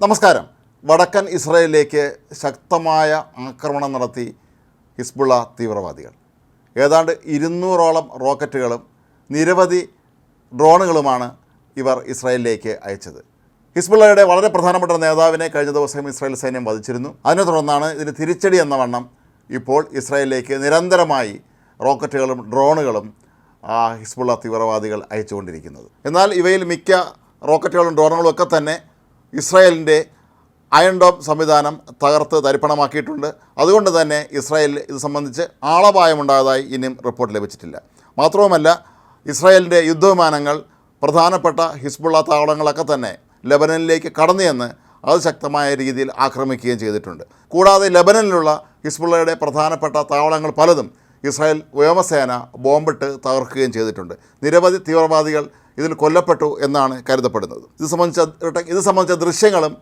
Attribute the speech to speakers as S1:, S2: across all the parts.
S1: നമസ്കാരം. വടക്കൻ ഇസ്രയേലിലേക്ക് ശക്തമായ ആക്രമണം നടത്തി ഹിസ്ബുള്ള തീവ്രവാദികൾ. ഏതാണ്ട് ഇരുന്നൂറോളം റോക്കറ്റുകളും നിരവധി ഡ്രോണുകളുമാണ് ഇവർ ഇസ്രായേലിലേക്ക് അയച്ചത്. ഹിസ്ബുള്ളയുടെ വളരെ പ്രധാനപ്പെട്ട നേതാവിനെ കഴിഞ്ഞ ദിവസം ഇസ്രായേൽ സൈന്യം വധിച്ചിരുന്നു. അതിനെ തുടർന്നാണ് ഇതിന് തിരിച്ചടി എന്ന വണ്ണം ഇപ്പോൾ ഇസ്രായേലിലേക്ക് നിരന്തരമായി റോക്കറ്റുകളും ഡ്രോണുകളും ഹിസ്ബുള്ള തീവ്രവാദികൾ അയച്ചുകൊണ്ടിരിക്കുന്നത്. എന്നാൽ ഇവയിൽ മിക്ക റോക്കറ്റുകളും ഡ്രോണുകളും ഒക്കെ തന്നെ ഇസ്രായേലിന്റെ അയൺ ഡോം സംവിധാനം തകർത്ത് തരിപ്പണമാക്കിയിട്ടുണ്ട്. അതുകൊണ്ട് തന്നെ ഇസ്രായേൽ ഇത് സംബന്ധിച്ച് ആളപായമുണ്ടായതായി ഇനിയും റിപ്പോർട്ട് ലഭിച്ചിട്ടില്ല. മാത്രവുമല്ല ഇസ്രായേലിന്റെ യുദ്ധവിമാനങ്ങൾ പ്രധാനപ്പെട്ട ഹിസ്ബുള്ള താവളങ്ങളൊക്കെ തന്നെ ലബനനിലേക്ക് കടന്നു അത് ശക്തമായ രീതിയിൽ ആക്രമിക്കുകയും ചെയ്തിട്ടുണ്ട്. കൂടാതെ ലബനനിലുള്ള ഹിസ്ബുള്ളയുടെ പ്രധാനപ്പെട്ട താവളങ്ങൾ പലതും ഇസ്രായേൽ വ്യോമസേന ബോംബിട്ട് തകർക്കുകയും ചെയ്തിട്ടുണ്ട്. നിരവധി തീവ്രവാദികൾ ഇതിൽ കൊല്ലപ്പെട്ടു എന്നാണ് കരുതപ്പെടുന്നത്. ഇത് സംബന്ധിച്ച ഇത് സംബന്ധിച്ച ദൃശ്യങ്ങളും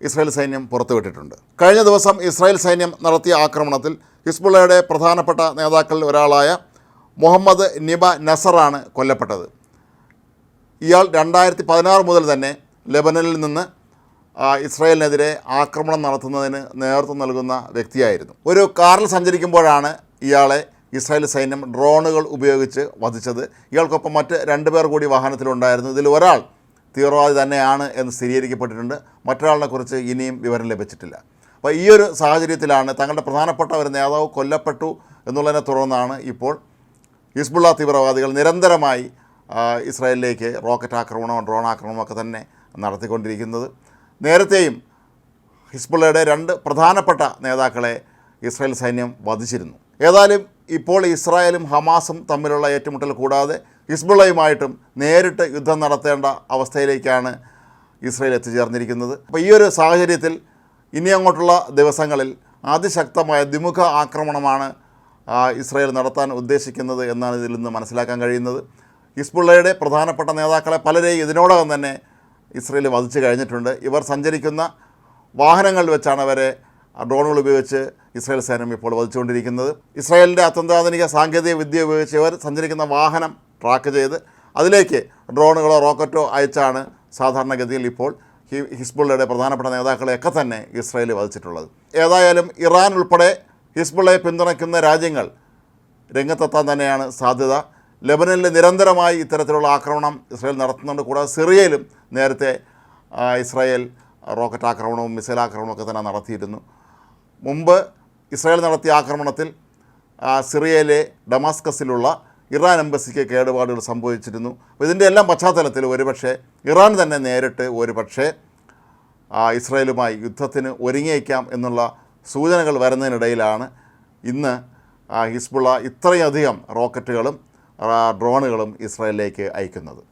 S1: ഇസ്രായേൽ സൈന്യം പുറത്തുവിട്ടിട്ടുണ്ട്. കഴിഞ്ഞ ദിവസം ഇസ്രായേൽ സൈന്യം നടത്തിയ ആക്രമണത്തിൽ ഹിസ്ബുള്ളയുടെ പ്രധാനപ്പെട്ട നേതാക്കളിൽ ഒരാളായ മുഹമ്മദ് നിബ നസറാണ് കൊല്ലപ്പെട്ടത്. ഇയാൾ രണ്ടായിരത്തി പതിനാറ് മുതൽ തന്നെ ലെബനനിൽ നിന്ന് ഇസ്രായേലിനെതിരെ ആക്രമണം നടത്തുന്നതിന് നേതൃത്വം നൽകുന്ന വ്യക്തിയായിരുന്നു. ഒരു കാറിൽ സഞ്ചരിക്കുമ്പോഴാണ് ഇയാളെ ഇസ്രായേൽ സൈന്യം ഡ്രോണുകൾ ഉപയോഗിച്ച് വധിച്ചത്. ഇയാൾക്കൊപ്പം മറ്റ് രണ്ട് പേർ കൂടി വാഹനത്തിലുണ്ടായിരുന്നു. ഇതിൽ ഒരാൾ തീവ്രവാദി തന്നെയാണ് എന്ന് സ്ഥിരീകരിക്കപ്പെട്ടിട്ടുണ്ട്. മറ്റൊരാളിനെ കുറിച്ച് ഇനിയും വിവരം ലഭിച്ചിട്ടില്ല. അപ്പോൾ ഈ ഒരു സാഹചര്യത്തിലാണ് തങ്ങളുടെ പ്രധാനപ്പെട്ട ഒരു നേതാവ് കൊല്ലപ്പെട്ടു എന്നുള്ളതിനെ തുടർന്നാണ് ഇപ്പോൾ ഹിസ്ബുള്ള തീവ്രവാദികൾ നിരന്തരമായി ഇസ്രായേലിലേക്ക് റോക്കറ്റ് ആക്രമണവും ഡ്രോൺ ആക്രമണവും ഒക്കെ തന്നെ നടത്തിക്കൊണ്ടിരിക്കുന്നത്. നേരത്തെയും ഹിസ്ബുള്ളയുടെ രണ്ട് പ്രധാനപ്പെട്ട നേതാക്കളെ ഇസ്രായേൽ സൈന്യം വധിച്ചിരുന്നു. ഏതായാലും ഇപ്പോൾ ഇസ്രായേലും ഹമാസും തമ്മിലുള്ള ഏറ്റുമുട്ടൽ കൂടാതെ ഹിസ്ബുള്ളയുമായിട്ടും നേരിട്ട് യുദ്ധം നടത്തേണ്ട അവസ്ഥയിലേക്കാണ് ഇസ്രായേൽ എത്തിച്ചേർന്നിരിക്കുന്നത്. അപ്പോൾ ഈ ഒരു സാഹചര്യത്തിൽ ഇനി അങ്ങോട്ടുള്ള ദിവസങ്ങളിൽ അതിശക്തമായ ദ്വിമുഖ ആക്രമണമാണ് ഇസ്രായേൽ നടത്താൻ ഉദ്ദേശിക്കുന്നത് എന്നാണ് ഇതിൽ നിന്ന് മനസ്സിലാക്കാൻ കഴിയുന്നത്. ഹിസ്ബുള്ളയുടെ പ്രധാനപ്പെട്ട നേതാക്കളെ പലരെയും ഇതിനോടകം തന്നെ ഇസ്രയേൽ വധിച്ചു കഴിഞ്ഞിട്ടുണ്ട്. ഇവർ സഞ്ചരിക്കുന്ന വാഹനങ്ങളിൽ വെച്ചാണ് അവരെ ഡ്രോണുകൾ ഉപയോഗിച്ച് ഇസ്രായേൽ സൈന്യം ഇപ്പോൾ വധിച്ചുകൊണ്ടിരിക്കുന്നത്. ഇസ്രായേലിന്റെ അത്യന്താധുനിക സാങ്കേതിക വിദ്യ ഉപയോഗിച്ച് ഇവർ സഞ്ചരിക്കുന്ന വാഹനം ട്രാക്ക് ചെയ്ത് അതിലേക്ക് ഡ്രോണുകളോ റോക്കറ്റോ അയച്ചാണ് സാധാരണഗതിയിൽ ഇപ്പോൾ ഹിസ്ബുള്ളയുടെ പ്രധാനപ്പെട്ട നേതാക്കളെയൊക്കെ തന്നെ ഇസ്രായേൽ വധിച്ചിട്ടുള്ളത്. ഏതായാലും ഇറാൻ ഉൾപ്പെടെ ഹിസ്ബുള്ളയെ പിന്തുണയ്ക്കുന്ന രാജ്യങ്ങൾ രംഗത്തെത്താൻ തന്നെയാണ് സാധ്യത. ലെബനനിൽ നിരന്തരമായി ഇത്തരത്തിലുള്ള ആക്രമണം ഇസ്രായേൽ നടത്തുന്നുണ്ട്. കൂടാതെ സിറിയയിലും നേരത്തെ ഇസ്രായേൽ റോക്കറ്റ് ആക്രമണവും മിസൈൽ ആക്രമണവും ഒക്കെ തന്നെ നടത്തിയിരുന്നു. മുമ്പ് ഇസ്രായേൽ നടത്തിയ ആക്രമണത്തിൽ സിറിയയിലെ ഡമാസ്കസിലുള്ള ഇറാൻ എംബസിക്ക് കേടുപാടുകൾ സംഭവിച്ചിരുന്നു. അപ്പോൾ ഇതിന്റെ എല്ലാം പശ്ചാത്തലത്തിൽ ഒരുപക്ഷെ ഇറാൻ തന്നെ നേരിട്ട് ഒരുപക്ഷെ ഇസ്രായേലുമായി യുദ്ധത്തിന് ഒരുങ്ങിയേക്കാം എന്നുള്ള സൂചനകൾ വരുന്നതിനിടയിലാണ് ഇന്ന് ഹിസ്ബുള്ള ഇത്രയധികം റോക്കറ്റുകളും ഡ്രോണുകളും ഇസ്രായേലിലേക്ക് അയക്കുന്നത്.